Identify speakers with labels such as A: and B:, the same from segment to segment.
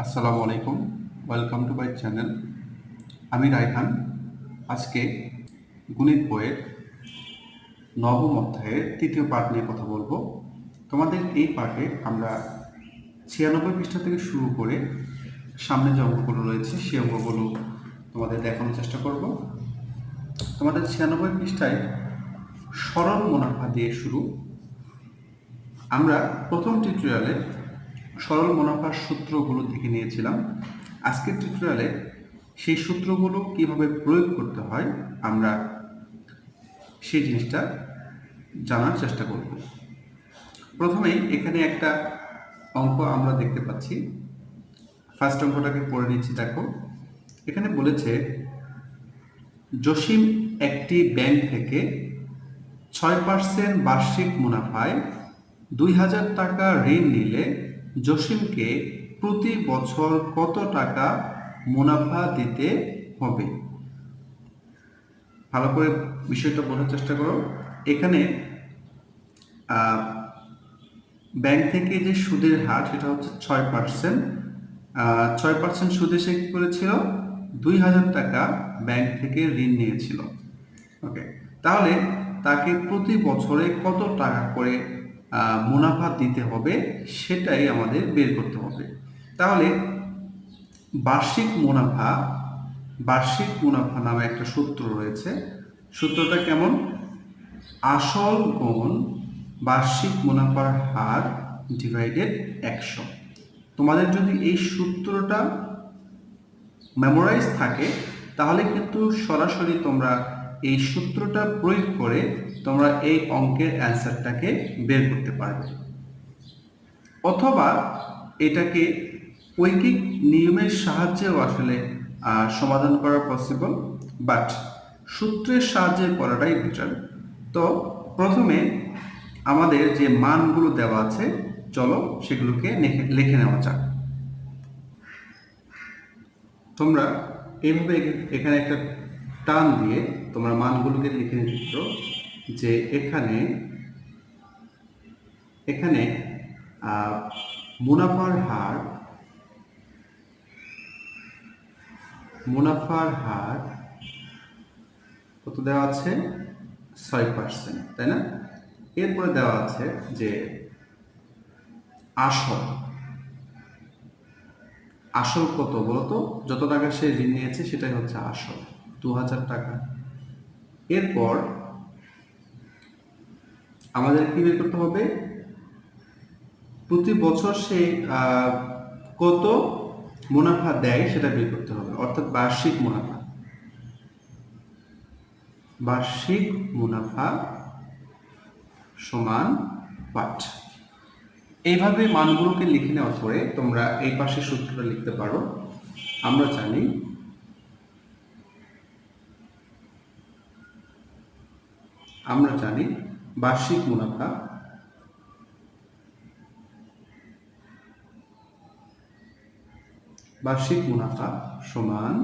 A: আসসালামু আলাইকুম welcome to my channel আমি রায়হান। আজকে গণিত বইয়ের নবম অধ্যায়ের তৃতীয় পাঠ নিয়ে কথা বলব। তোমাদের এই পাঠে আমরা ছিয়ানব্বই পৃষ্ঠা থেকে শুরু করে সামনে যে অঙ্কগুলো রয়েছে, সেই অঙ্কগুলো তোমাদের দেখানোর চেষ্টা করব। তোমাদের ছিয়ানব্বই পৃষ্ঠায় সরল মুনাফা দিয়ে শুরু। আমরা প্রথম টিউটোরিয়ালে সরল মুনাফার সূত্রগুলো দেখে নিয়েছিলাম। আজকের টিউটোরিয়ালে সেই সূত্রগুলো কীভাবে প্রয়োগ করতে হয় আমরা সেই জিনিসটা জানার চেষ্টা করব। প্রথমেই এখানে একটা অঙ্ক আমরা দেখতে পাচ্ছি। ফার্স্ট অঙ্কটাকে পড়ে নিচ্ছি, দেখো। এখানে বলেছে, জসিম একটি ব্যাংক থেকে ছয় পার্সেন্ট বার্ষিক মুনাফায় দুই হাজার টাকা ঋণ নিলে জসিমকে প্রতি বছর কত টাকা মুনাফা দিতে হবে? ভালো করে বিষয়টা বোঝার চেষ্টা করো। এখানে ব্যাংক থেকে যে সুদের হার সেটা হচ্ছে ছয় পার্সেন্ট। ছয় পার্সেন্ট সুদে সে কি করেছিল? দুই হাজার টাকা ব্যাংক থেকে ঋণ নিয়েছিল। ওকে, তাহলে তাকে প্রতি বছরে কত টাকা করে মুনাফা দিতে হবে, সেটাই আমাদের বের করতে হবে। তাহলে বার্ষিক মুনাফা বার্ষিক মুনাফা নামে একটা সূত্র রয়েছে। সূত্রটা কেমন? আসল গুণ বার্ষিক মুনাফার হার ডিভাইডেড একশো। তোমাদের যদি এই সূত্রটা মেমোরাইজ থাকে, তাহলে কিন্তু সরাসরি তোমরা এই সূত্রটা প্রয়োগ করে তোমরা এই অঙ্কের অ্যান্সারটাকে বের করতে পারবে। অথবা এটাকে ঐকিক নিয়মের সাহায্যেও আসলে সমাধান করা পসিবল বাট সূত্রের সাহায্যে করাটাই বেটার তো প্রথমে আমাদের যে মানগুলো দেওয়া আছে, চলো সেগুলোকে লিখে নেওয়া যাক। তোমরা এইভাবে এখ- এখানে একটা টান দিয়ে তোমরা মানগুলোকে লিখে নিতে যে এখানে এখানে মুনাফার হার মুনাফার হার কত দেওয়া আছে? ছয় পার্সেন্ট তাই না? এরপরে দেওয়া আছে যে আসল আসল কত বলতো? যত টাকা সে ঋণ নিয়েছে সেটাই হচ্ছে আসল, দু হাজার টাকা। এরপর আমাদের কি বের করতে হবে। প্রতি বছর সে কত মুনাফা দেয় সেটা বের করতে হবে, অর্থাৎ বার্ষিক মুনাফা। বার্ষিক মুনাফা সমান পাঠ এইভাবে মানগুলোকে লিখে নেওয়ার পরে তোমরা এই পাশে সূত্রটা লিখতে পারো। আমরা জানি আমরা জানি বার্ষিক মুনাফা। বার্ষিক মুনাফা সমান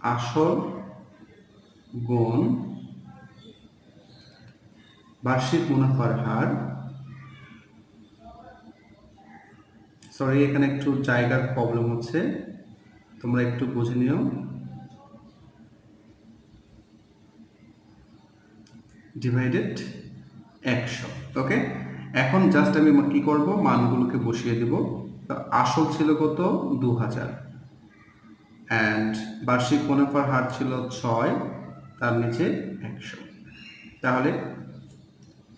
A: আসল গুণ বার্ষিক মুনাফার হার। সরি এখানে একটু জায়গার প্রবলেম হচ্ছে। তোমরা একটু বুঝে নিও। ডিভাইডেড একশো ওকে এখন জাস্ট আমি কি করব? মানগুলোকে বসিয়ে দিব। আসল ছিল কত? দু হাজার অ্যান্ড বার্ষিক মুনাফার হার ছিল ছয়, তার নিচে একশো। তাহলে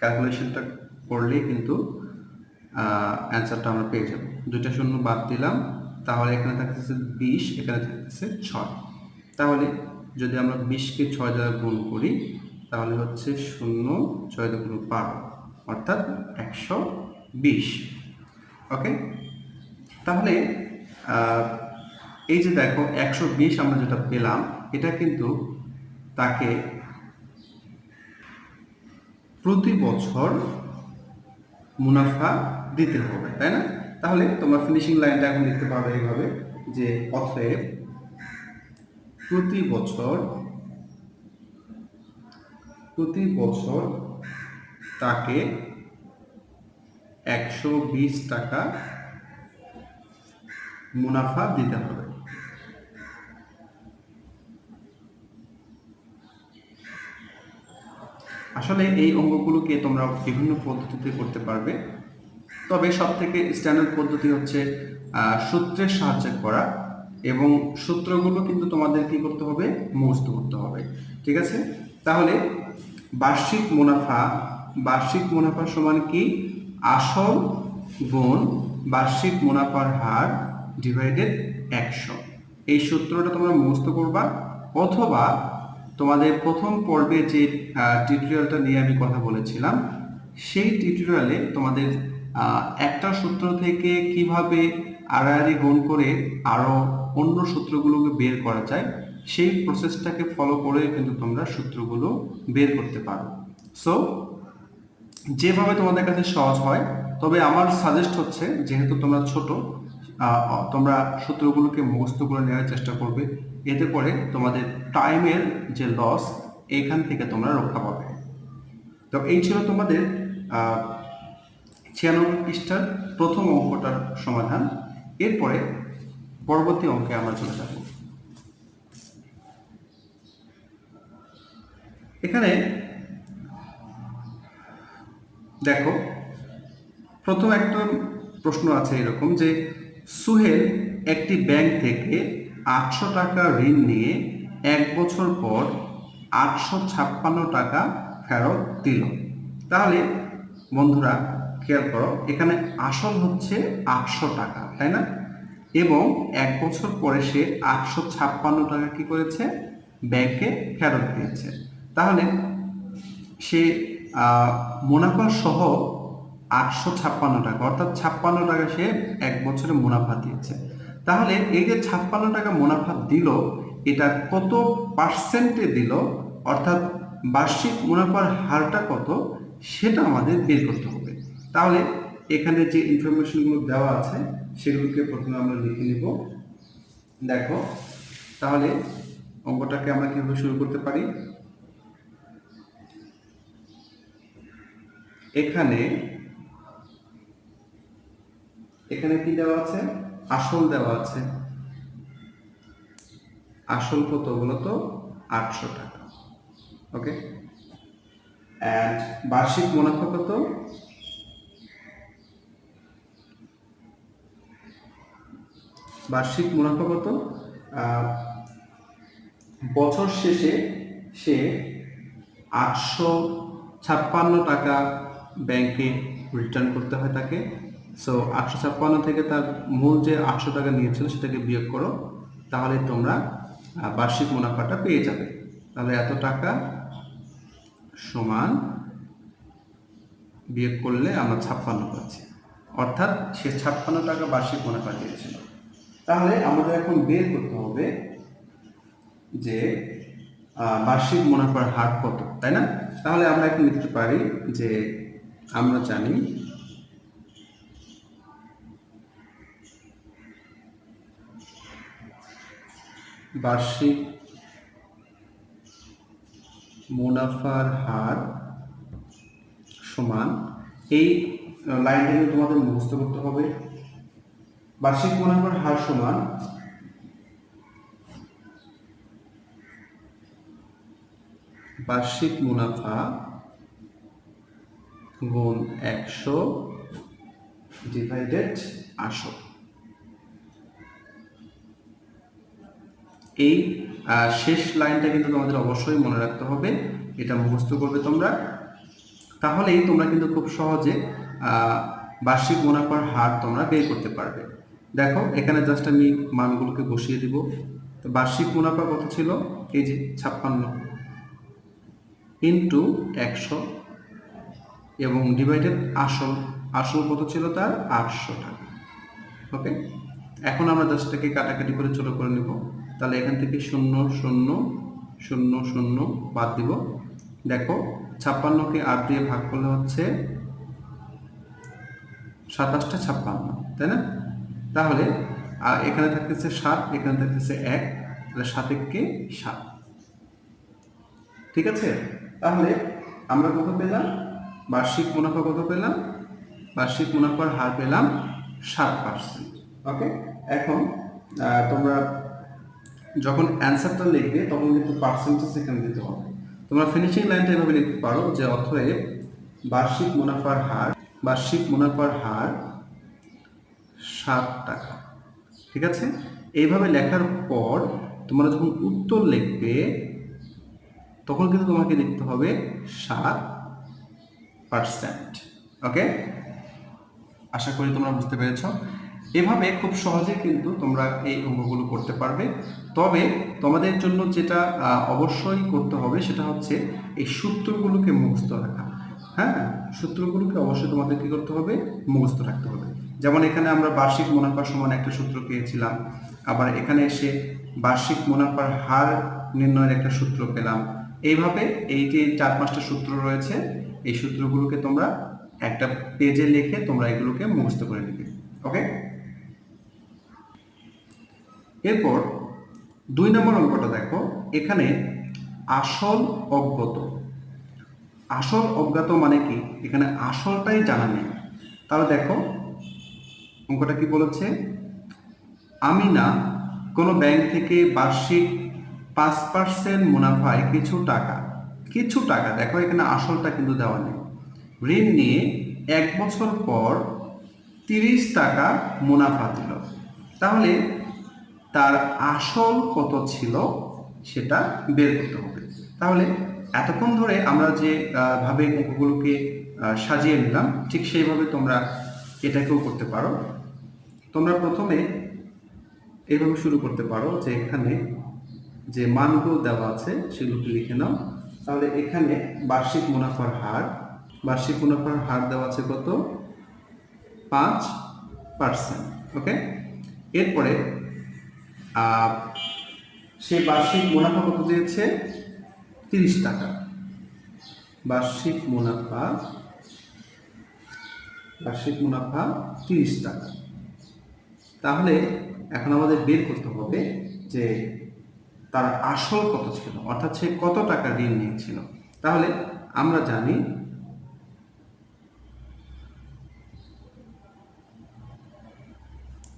A: ক্যালকুলেশনটা করলেই কিন্তু অ্যান্সারটা আমরা পেয়ে যাব। দুইটা শূন্য বাদ দিলাম। তাহলে এখানে থাকতেছে বিশ, এখানে থাকতেছে ছয়। তাহলে যদি আমরা বিশকে ছয় দ্বারা গুণ করি তাহলে হচ্ছে শূন্য ছয় দ্বারা গুণ বারো অর্থাৎ একশো বিশ। ওকে? তাহলে এই যে দেখো, একশো বিশ আমরা যেটা পেলাম, এটা কিন্তু তাকে প্রতি বছর মুনাফা দিতে হবে, তাই না? তাহলে তোমার ফিনিশিং লাইনটা এখন দেখতে পারবে এইভাবে, যে অতএব প্রতি বছর প্রতি বছর তাকে একশো বিশ টাকা মুনাফা দিতে হবে। আসলে এই অঙ্গগুলোকে তোমরা বিভিন্ন পদ্ধতিতে করতে পারবে। তবে সব থেকে স্ট্যান্ডার্ড পদ্ধতি হচ্ছে সূত্রের সাহায্যে করা এবং সূত্রগুলো কিন্তু তোমাদের কি করতে হবে? মুখস্থ করতে হবে। ঠিক আছে? তাহলে বার্ষিক মুনাফা বার্ষিক মুনাফা সমান কি? আসল গুণ বার্ষিক মুনাফার হার ডিভাইডেড একশো। এই সূত্রটা তোমরা মুখস্থ করবা, অথবা তোমাদের প্রথম পর্বে যে টিউটোরিয়ালটা নিয়ে আমি কথা বলেছিলাম, সেই টিউটোরিয়ালে তোমাদের একটা সূত্র থেকে কীভাবে আড়াআড়ি গুণ করে আরও অন্য সূত্রগুলোকে বের করা যায় সেই প্রসেসটাকে ফলো করে কিন্তু তোমরা সূত্রগুলো বের করতে পারো। সো যেভাবে তোমাদের কাছে সহজ হয়, তবে আমার সাজেস্ট হচ্ছে যেহেতু তোমরা ছোট তোমরা সূত্রগুলোকে মুখস্থ করে নেওয়ার চেষ্টা করবে, এতে করে তোমাদের টাইমের যে লস এখান থেকে তোমরা রক্ষা পাবে। তো এই ছিল তোমাদের ছিয়ানব্বই পৃষ্ঠার প্রথম অঙ্কটার সমাধান। এরপরে পরবর্তী অঙ্কে আমরা চলে যাব। এখানে দেখো, প্রথম একটা প্রশ্ন আছে এরকম যে, সুহেল একটি ব্যাংক থেকে আটশো টাকা ঋণ নিয়ে এক বছর পর আটশো ছাপ্পান্ন টাকা ফেরত দিল। তাহলে বন্ধুরা, খেয়াল করো, এখানে আসল হচ্ছে আটশো টাকা, তাই না? এবং এক বছর পরে সে আটশো ছাপ্পান্ন টাকা কি করেছে? ব্যাংকে ফেরত দিয়েছে। তাহলে সে মুনাফা সহ আটশো ছাপ্পান্ন টাকা, অর্থাৎ ছাপ্পান্ন টাকা সে এক বছরে মুনাফা দিয়েছে। তাহলে এই যে ছাপ্পান্ন টাকা মুনাফা দিল, এটা কত পার্সেন্টে দিল? অর্থাৎ বার্ষিক মুনাফার হারটা কত? সেটা আমাদের বের করতে হবে। তাহলে এখানে যে ইনফরমেশনগুলো দেওয়া আছে, সেগুলোকে প্রথমে আমরা লিখে নিব। দেখো, তাহলে অঙ্কটাকে আমরা কীভাবে শুরু করতে পারি? এখানে এখানে কি দেওয়া আছে? আসল দেওয়া আছে। আসল কত বলতো? আটশো টাকা। ওকে? বার্ষিক মুনাফা কত? বার্ষিক মুনাফা কত? বছর শেষে সে আটশো ছাপ্পান্ন টাকা ব্যাংকে রিটার্ন করতে হয় তাকে। সো আটশো ছাপ্পান্ন থেকে তার মূল যে আটশো টাকা নিয়েছিল সেটাকে বিয়োগ করো, তাহলে তোমরা বার্ষিক মুনাফাটা পেয়ে যাবে। তাহলে এত টাকা সমান বিয়োগ করলে আমরা ছাপ্পান্ন পাচ্ছি। অর্থাৎ সে ছাপ্পান্ন টাকা বার্ষিক মুনাফা দিয়েছিল তাহলে আমাদের এখন বের করতে হবে যে বার্ষিক মুনাফার হার কত, তাই না? তাহলে আমরা এখন লিখতে পারি যে আমরা জানি। বার্ষিক মুনাফার হার সমান, এই লাইনটা কিন্তু তোমাদের মুখস্থ করতে হবে। বার্ষিক মুনাফার হার সমান বার্ষিক মুনাফা গুণ একশো ডিভাইডেড আসল এই শেষ লাইনটা কিন্তু তোমাদের অবশ্যই মনে রাখতে হবে, এটা মুখস্থ করবে তোমরা। তাহলেই তোমরা কিন্তু খুব সহজে বার্ষিক মুনাফার হার তোমরা বের করতে পারবে। দেখো, এখানে জাস্ট আমি মানগুলোকে বসিয়ে দিব। তো বার্ষিক মুনাফা কত ছিল? এই যে ছাপ্পান্ন। ইন্টু একশো। এবং ডিভাইডেড আসল আসল কত ছিল তার? আটশো টাকা। ওকে এখন আমরা জাস্টটাকে কাটাকাটি করে ছোট করে নেব। তাহলে এখান থেকে শূন্য শূন্য শূন্য শূন্য বাদ দিব। দেখো, ছাপ্পান্নকে আট দিয়ে ভাগ করলে হচ্ছে সাতাশটা ছাপ্পান্ন, তাই না? তাহলে এখানে থাকতেছে সাত, এখানে থাকতেছে এক, তাহলে সাতেককে সাত। ঠিক আছে? তাহলে আমরা কত পেলাম? বার্ষিক মুনাফা কত পেলাম? বার্ষিক মুনাফার হার পেলাম সাত পার্সেন্ট ওকে এখন তোমরা যখন অ্যান্সারটা লিখবে, তখন কিন্তু পার্সেন্টেজ এখানে দিতে হবে। তোমরা ফিনিশিং লাইনটা এভাবে লিখতে পারো যে অতএব বার্ষিক মুনাফার হার, বার্ষিক মুনাফার হার সাত টাকা। ঠিক আছে? এইভাবে লেখার পর তোমরা যখন উত্তর লিখবে, তখন কিন্তু তোমাকে লিখতে হবে সাত পার্সেন্ট ওকে আশা করি তোমরা বুঝতে পেরেছ। এভাবে খুব সহজে কিন্তু তোমরা এই অঙ্কগুলো করতে পারবে। তবে তোমাদের জন্য যেটা অবশ্যই করতে হবে সেটা হচ্ছে এই সূত্রগুলোকে মুখস্থ রাখা। হ্যাঁ? সূত্রগুলোকে অবশ্যই তোমাদের কি করতে হবে? মুখস্থ রাখতে হবে। যেমন এখানে আমরা বার্ষিক মুনাফা সমান একটা সূত্র পেয়েছিলাম। আবার এখানে এসে বার্ষিক মুনাফার হার নির্ণয়ের একটা সূত্র পেলাম। এইভাবে এই যে চার পাঁচটা সূত্র রয়েছে এই সূত্রগুলোকে তোমরা একটা পেজে লিখে তোমরা এগুলোকে মুখস্থ করে নিবে, ওকে? এরপর দুই নম্বর অঙ্কটা দেখো, এখানে আসল অজ্ঞত। আসল অজ্ঞাত মানে কি? এখানে আসলটাই জানা নেই। তাহলে দেখো, অঙ্কটা কি বলেছে? আমি না কোনো ব্যাংক থেকে বার্ষিক পাঁচ পার্সেন্ট মুনাফায় কিছু টাকা কিছু টাকা, দেখো এখানে আসলটা কিন্তু দেওয়া নেই। ঋণ নিয়ে এক বছর পর তিরিশ টাকা মুনাফা দিল। তাহলে তার আসল কত ছিল সেটা বের করতে হবে। তাহলে এতক্ষণ ধরে আমরা যে ভাবে অঙ্কগুলোকে সাজিয়ে নিলাম, ঠিক সেইভাবে তোমরা এটাকেও করতে পারো। তোমরা প্রথমে এভাবে শুরু করতে পারো যে এখানে যে মানগুলো দেওয়া আছে সেগুলোকে লিখে নাও। তাহলে এখানে বার্ষিক মুনাফার হার, বার্ষিক মুনাফার হার দেওয়া আছে কত? পাঁচ পার্সেন্ট, ওকে? এরপরে সে বার্ষিক মুনাফা কত দিয়েছে? তিরিশ টাকা। বার্ষিক মুনাফা বার্ষিক মুনাফা তিরিশ টাকা। তাহলে এখন আমাদের বের করতে হবে যে তার আসল কত ছিল? অর্থাৎ সে কত টাকা ঋণ নিয়েছিল? তাহলে আমরা জানি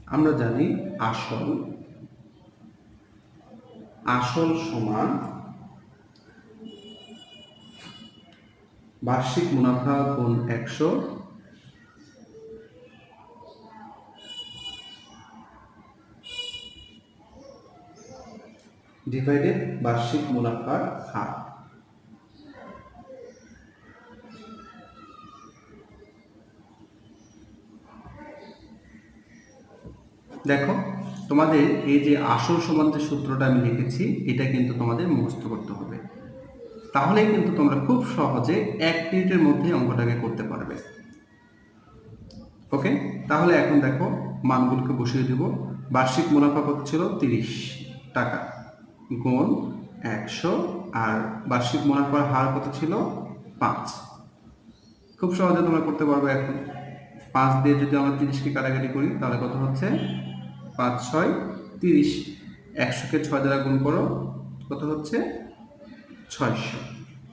A: আমরা জানি আসল আসল সমান বার্ষিক মুনাফা গুণ একশো ডিভাইডেড বার্ষিক মুনাফার হার। দেখো, তোমাদের এই যে আসল সমান যে সূত্রটা আমি লিখেছি, এটা কিন্তু তোমাদের মুখস্থ করতে হবে। তাহলে কিন্তু তোমরা খুব সহজে এক মিনিটের মধ্যে অঙ্কটাকে করতে পারবে। ওকে? তাহলে এখন দেখো, মানগুলোকে বসিয়ে দেব। বার্ষিক মুনাফা কত ছিল? তিরিশ টাকা। গুণ একশো, আর বার্ষিক মুনাফার হার কত ছিল? পাঁচ। খুব সহজে তোমরা করতে পারবে এখন। পাঁচ দিয়ে যদি আমরা তিরিশকে কাটাকাটি করি, তাহলে কত হচ্ছে? পাঁচ, ছয়, তিরিশ। একশোকে ছয় দ্বারা গুণ করো, কত হচ্ছে? ছয়শো।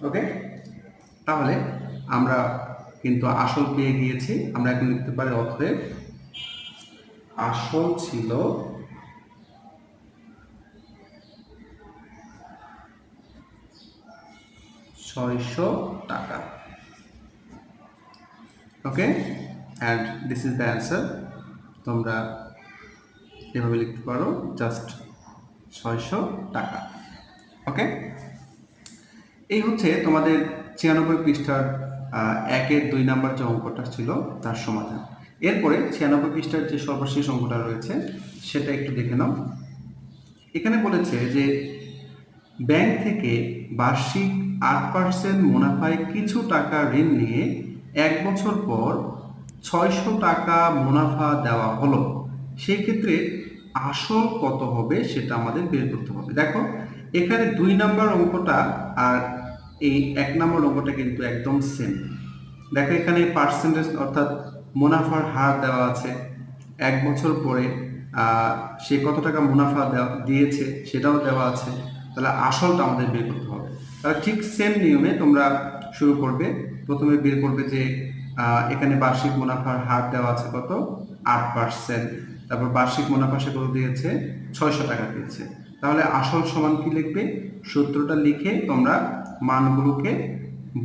A: ওকে? তাহলে আমরা কিন্তু আসল পেয়ে গিয়েছি। আমরা এখন লিখতে পারি অতএব আসল ছিল ছয়শো টাকা। Okay and this is the answer তোমরা এভাবে লিখতে পারো জাস্ট ছয়শো টাকা। ওকে এই হচ্ছে তোমাদের ছিয়ানব্বই পৃষ্ঠার একের দুই নাম্বার যে অঙ্কটা ছিল, তার সমাধান। এরপরে ছিয়ানব্বই পৃষ্ঠার যে সর্বশেষ অঙ্কটা রয়েছে, সেটা একটু দেখে নাও। এখানে বলেছে যে ব্যাংক থেকে বার্ষিক আট পার্সেন্ট মুনাফায় কিছু টাকা ঋণ নিয়ে এক বছর পর ছয়শো টাকা মুনাফা দেওয়া হলো। সেক্ষেত্রে আসল কত হবে সেটা আমাদের বের করতে হবে। দেখো, এখানে দুই নাম্বার অঙ্কটা আর এই এক নম্বর অঙ্কটা কিন্তু একদম সেম দেখো, এখানে পার্সেন্টেজ অর্থাৎ মুনাফার হার দেওয়া আছে। এক বছর পরে সে কত টাকা মুনাফা দিয়েছে সেটাও দেওয়া আছে। তাহলে আসলটা আমাদের বের করতে হবে। তাহলে ঠিক সেম নিয়মে তোমরা শুরু করবে। প্রথমে বের করবে যে এখানে বার্ষিক মুনাফার হার দেওয়া আছে কত? আট পার্সেন্ট তারপর বার্ষিক মুনাফা সে কত দিয়েছে? ছয়শো টাকা দিয়েছে। তাহলে আসল সমান কি লিখবে? সূত্রটা লিখে তোমরা মানগুলোকে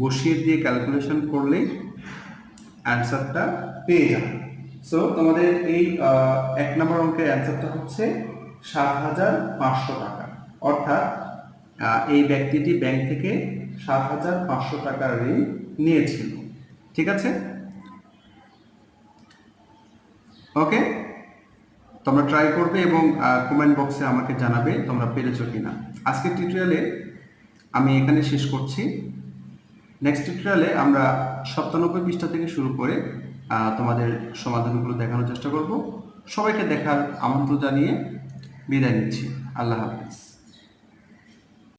A: বসিয়ে দিয়ে ক্যালকুলেশন করলেই অ্যান্সারটা পেয়ে যাবে। সো তোমাদের এই এক নম্বর অঙ্কের অ্যান্সারটা হচ্ছে সাত হাজার পাঁচশো টাকা। অর্থাৎ এই ব্যক্তিটি ব্যাংক থেকে সাত হাজার পাঁচশো টাকার ঋণ নিয়েছিল। ঠিক আছে? ওকে তোমরা ট্রাই করবে এবং কমেন্ট বক্সে আমাকে জানাবে তোমরা পেরেছ কিনা। আজকের টিউটোরিয়ালে আমি এখানে শেষ করছি। নেক্সট টিউটোরিয়ালে আমরা সপ্তানব্বই পৃষ্ঠা থেকে শুরু করে তোমাদের সমাধানগুলো দেখানোর চেষ্টা করব। সবাইকে দেখার আমন্ত্রণ জানিয়ে বিদায় নিচ্ছি। আল্লাহ হাফিজ।